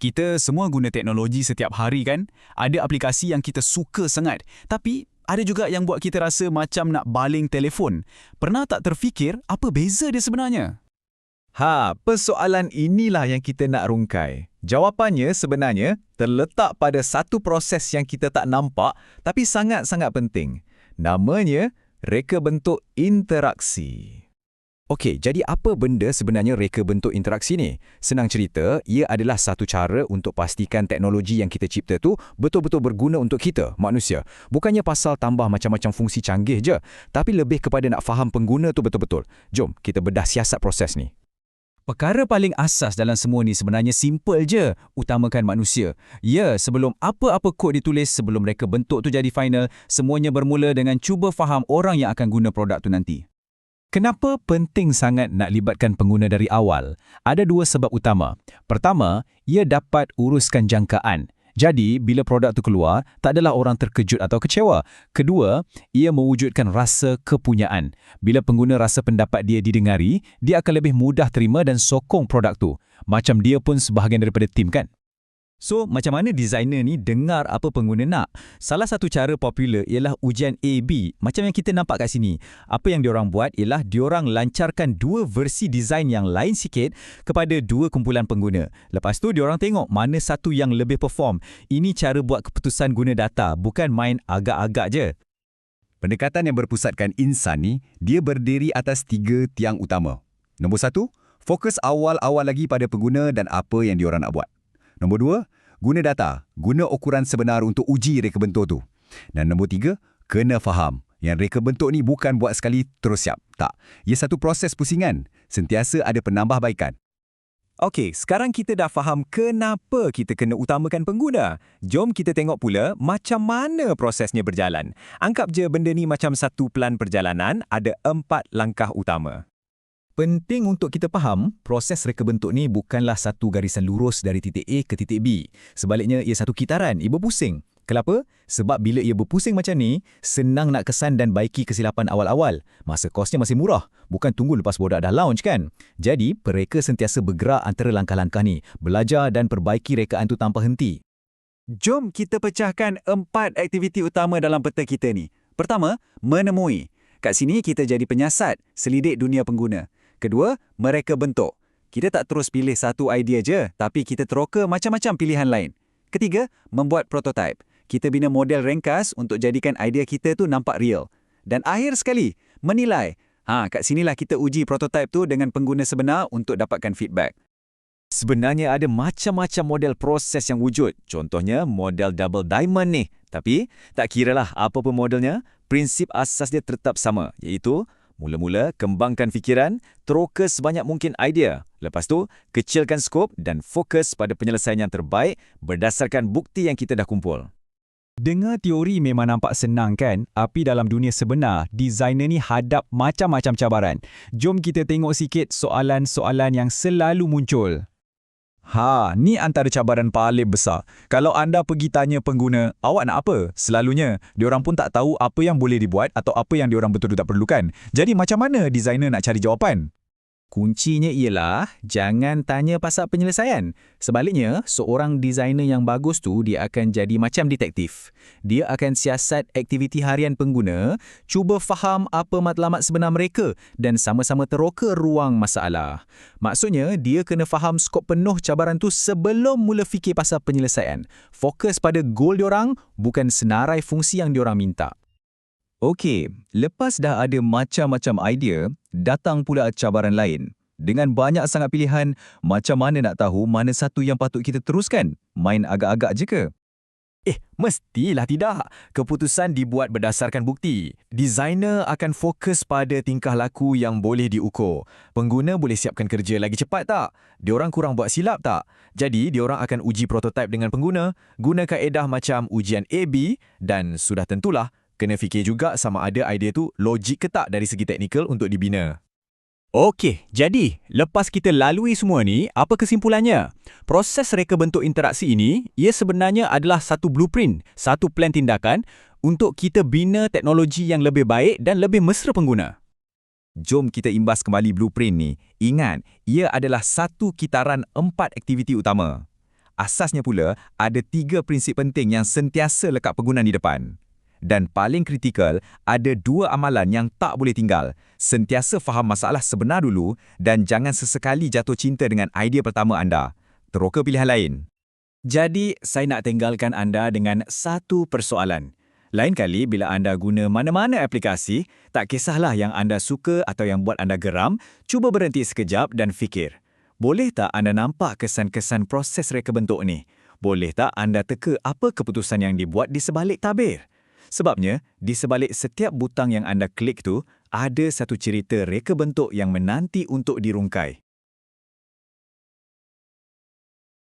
Kita semua guna teknologi setiap hari kan? Ada aplikasi yang kita suka sangat. Tapi ada juga yang buat kita rasa macam nak baling telefon. Pernah tak terfikir apa beza dia sebenarnya? Ha, persoalan inilah yang kita nak rungkai. Jawapannya sebenarnya terletak pada satu proses yang kita tak nampak tapi sangat-sangat penting. Namanya reka bentuk interaksi. Okey, jadi apa benda sebenarnya reka bentuk interaksi ni? Senang cerita, ia adalah satu cara untuk pastikan teknologi yang kita cipta tu betul-betul berguna untuk kita, manusia. Bukannya pasal tambah macam-macam fungsi canggih je, tapi lebih kepada nak faham pengguna tu betul-betul. Jom, kita bedah siasat proses ni. Perkara paling asas dalam semua ni sebenarnya simple je, utamakan manusia. Ya, sebelum apa-apa kod ditulis, sebelum reka bentuk tu jadi final, semuanya bermula dengan cuba faham orang yang akan guna produk tu nanti. Kenapa penting sangat nak libatkan pengguna dari awal? Ada dua sebab utama. Pertama, ia dapat uruskan jangkaan. Jadi, bila produk itu keluar, tak adalah orang terkejut atau kecewa. Kedua, ia mewujudkan rasa kepunyaan. Bila pengguna rasa pendapat dia didengari, dia akan lebih mudah terima dan sokong produk tu. Macam dia pun sebahagian daripada tim kan? So, macam mana designer ni dengar apa pengguna nak? Salah satu cara popular ialah ujian A-B, macam yang kita nampak kat sini. Apa yang diorang buat ialah diorang lancarkan dua versi design yang lain sikit kepada dua kumpulan pengguna. Lepas tu diorang tengok mana satu yang lebih perform. Ini cara buat keputusan guna data, bukan main agak-agak je. Pendekatan yang berpusatkan insan ni, dia berdiri atas tiga tiang utama. Nombor satu, fokus awal-awal lagi pada pengguna dan apa yang diorang nak buat. Nombor dua, guna data, guna ukuran sebenar untuk uji reka bentuk tu. Dan nombor tiga, kena faham yang reka bentuk ni bukan buat sekali terus siap. Tak, ia satu proses pusingan, sentiasa ada penambahbaikan. Okey, sekarang kita dah faham kenapa kita kena utamakan pengguna. Jom kita tengok pula macam mana prosesnya berjalan. Anggap je benda ni macam satu plan perjalanan, ada empat langkah utama. Penting untuk kita faham, proses reka bentuk ni bukanlah satu garisan lurus dari titik A ke titik B. Sebaliknya, ia satu kitaran, ia berpusing. Kenapa? Sebab bila ia berpusing macam ni, senang nak kesan dan baiki kesilapan awal-awal. Masa kosnya masih murah, bukan tunggu lepas produk dah launch kan? Jadi, pereka sentiasa bergerak antara langkah-langkah ni, belajar dan perbaiki rekaan tu tanpa henti. Jom kita pecahkan empat aktiviti utama dalam peta kita ni. Pertama, menemui. Kat sini kita jadi penyiasat, selidik dunia pengguna. Kedua, mereka bentuk. Kita tak terus pilih satu idea je, tapi kita teroka macam-macam pilihan lain. Ketiga, membuat prototype. Kita bina model ringkas untuk jadikan idea kita tu nampak real. Dan akhir sekali, menilai. Ha, kat sinilah kita uji prototype tu dengan pengguna sebenar untuk dapatkan feedback. Sebenarnya ada macam-macam model proses yang wujud. Contohnya model double diamond ni. Tapi tak kiralah apa pun modelnya, prinsip asas dia tetap sama, iaitu Mula-mula, kembangkan fikiran, teroka sebanyak mungkin idea. Lepas tu, kecilkan skop dan fokus pada penyelesaian yang terbaik berdasarkan bukti yang kita dah kumpul. Dengar teori memang nampak senang kan? Tapi dalam dunia sebenar, designer ni hadap macam-macam cabaran. Jom kita tengok sikit soalan-soalan yang selalu muncul. Ha, ni antara cabaran paling besar. Kalau anda pergi tanya pengguna, awak nak apa? Selalunya, diorang pun tak tahu apa yang boleh dibuat atau apa yang diorang betul-betul tak perlukan. Jadi macam mana designer nak cari jawapan? Kuncinya ialah jangan tanya pasal penyelesaian. Sebaliknya, seorang designer yang bagus tu dia akan jadi macam detektif. Dia akan siasat aktiviti harian pengguna, cuba faham apa matlamat sebenar mereka dan sama-sama teroka ruang masalah. Maksudnya, dia kena faham skop penuh cabaran tu sebelum mula fikir pasal penyelesaian. Fokus pada goal diorang, bukan senarai fungsi yang diorang minta. Okey, lepas dah ada macam-macam idea, datang pula cabaran lain. Dengan banyak sangat pilihan, macam mana nak tahu mana satu yang patut kita teruskan? Main agak-agak je ke? Eh, mestilah tidak. Keputusan dibuat berdasarkan bukti. Designer akan fokus pada tingkah laku yang boleh diukur. Pengguna boleh siapkan kerja lagi cepat tak? Diorang kurang buat silap tak? Jadi, diorang akan uji prototipe dengan pengguna, guna kaedah macam ujian A-B dan sudah tentulah Kena fikir juga sama ada idea tu logik ke tak dari segi teknikal untuk dibina. Okey, jadi lepas kita lalui semua ni, apa kesimpulannya? Proses reka bentuk interaksi ini, ia sebenarnya adalah satu blueprint, satu plan tindakan untuk kita bina teknologi yang lebih baik dan lebih mesra pengguna. Jom kita imbas kembali blueprint ni. Ingat, ia adalah satu kitaran empat aktiviti utama. Asasnya pula, ada tiga prinsip penting yang sentiasa lekat pengguna di depan. Dan paling kritikal, ada dua amalan yang tak boleh tinggal. Sentiasa faham masalah sebenar dulu dan jangan sesekali jatuh cinta dengan idea pertama anda. Teroka pilihan lain. Jadi, saya nak tinggalkan anda dengan satu persoalan. Lain kali bila anda guna mana-mana aplikasi, tak kisahlah yang anda suka atau yang buat anda geram, cuba berhenti sekejap dan fikir. Boleh tak anda nampak kesan-kesan proses reka bentuk ni? Boleh tak anda teka apa keputusan yang dibuat di sebalik tabir? Sebabnya, di sebalik setiap butang yang anda klik tu, ada satu cerita reka bentuk yang menanti untuk dirungkai.